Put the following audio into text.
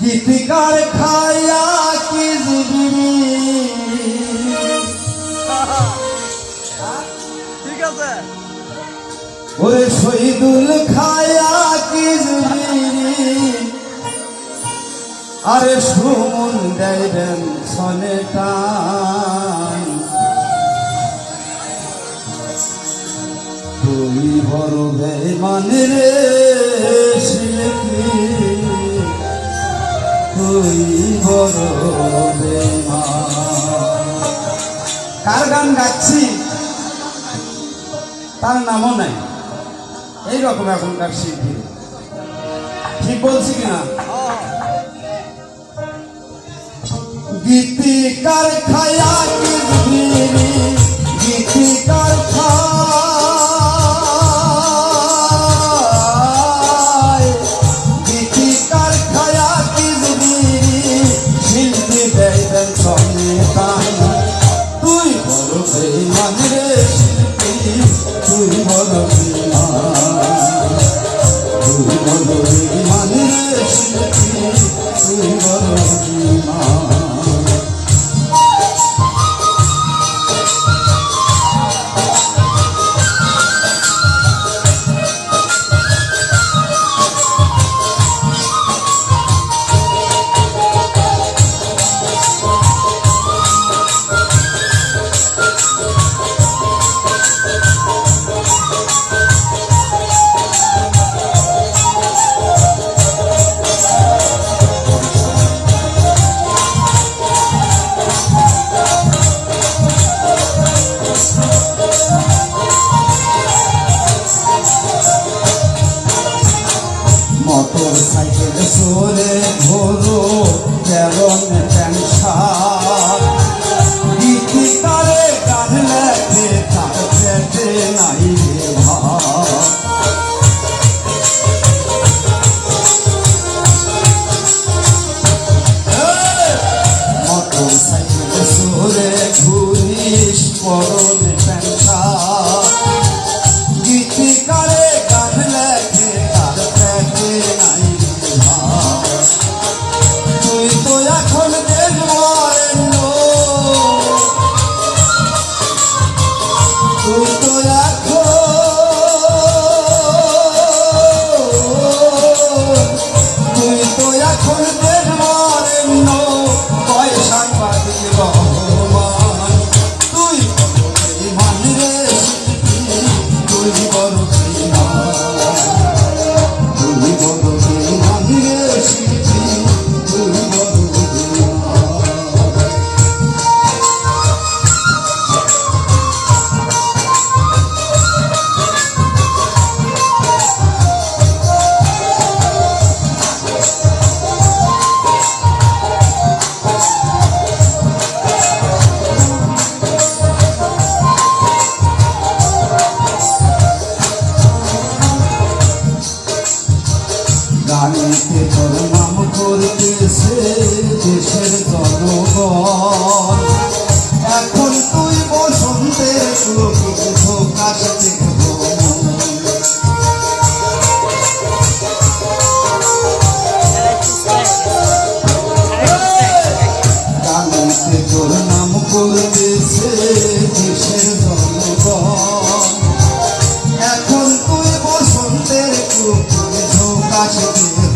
গীতিকার খায়া কি ঠিক আছে। ওরে শহীদুল খায়া কি আরে সুমন দেবেন সনে টান। তুই বড় বেমান রে গান গাচ্ছি তার নামও নাই। এইরকম এখনকার শিল্পী। ঠিক বলছি কিনা গীতিকার খায়া মোটর সাইকেল সরে ঘোরো কেমন টেনশন গান লেখে নাই মোটর সাইকেল সরে ঘুরিস পরন। তুই গানেতে তোর নাম করতেছে দেশের জনগণ। এখন তুই বসন্তের প্রকৃত কাছ যার